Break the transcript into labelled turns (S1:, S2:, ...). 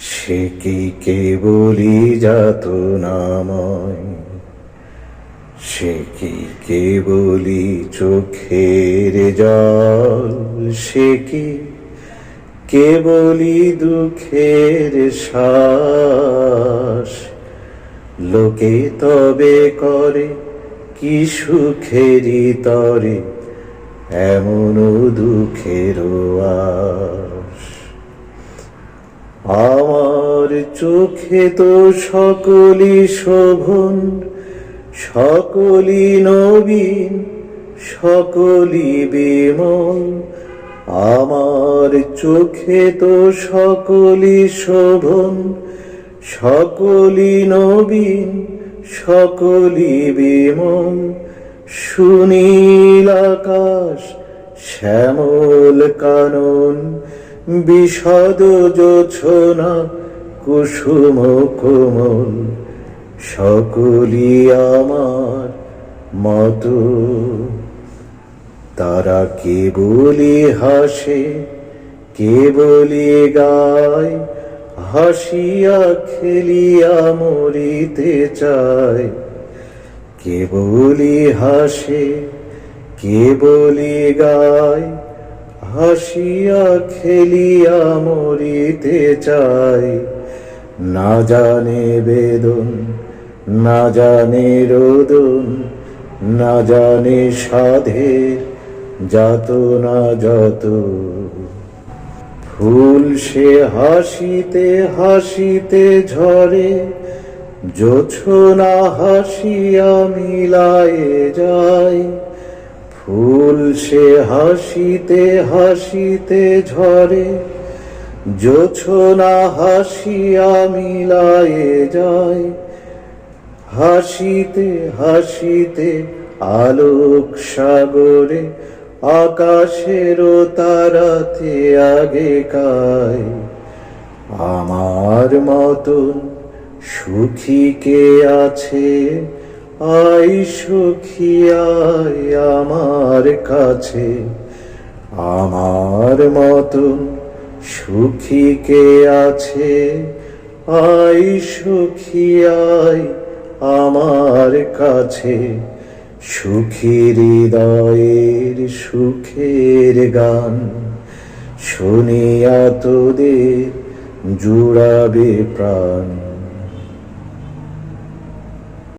S1: সে কি কেবলি যাত নাময় সে কি কেবলি চোখের জল? সে কি কেবলি দুঃখের শ্বাস? লোকে তবে করে কি সুখেরই তরে এমন দুঃখের আশ আমার চোখে তো সকলি শোভন সকলি নবীন সকলি বিমল। আমার চোখে তো সকলি শোভন সকলি নবীন সকলি বিমল। সুনীল আকাশ, শ্যামল কানন, বিষদ জোছনা কুসুম কোমল সকলি আমার মতো। তারা কে বলি হাসে কে বলি গায়, হাসিয়া খেলিয়া মরিতে চায়। কে বলি হাসে কে বলি গায়, হাসিয়া খেলিয়া মরিতে চায়। না জানে বেদন, না জানে রোদন, না জানে সাধের যত না যত। ফুল সে হাসিতে হাসিতে ঝরে জোছনা হাসিয়া মিলায়ে যায়। ফুল সে হাসিতে হাসিতে ঝরে জোছনা হাসিয়া মিলায়ে যায়। হাসিতে হাসিতে আলোক সাগরে আকাশেরও তারাতে আগে কায়। আমার মতন সুখী কে আছে? আই সুখী, আয় আমার কাছে। আমার মতন সুখী কে আছে? আই সুখী আই আমার কাছে। সুখী হৃদয়ের সুখের গান শুনিয়া তোদের জুড়াবে প্রাণ।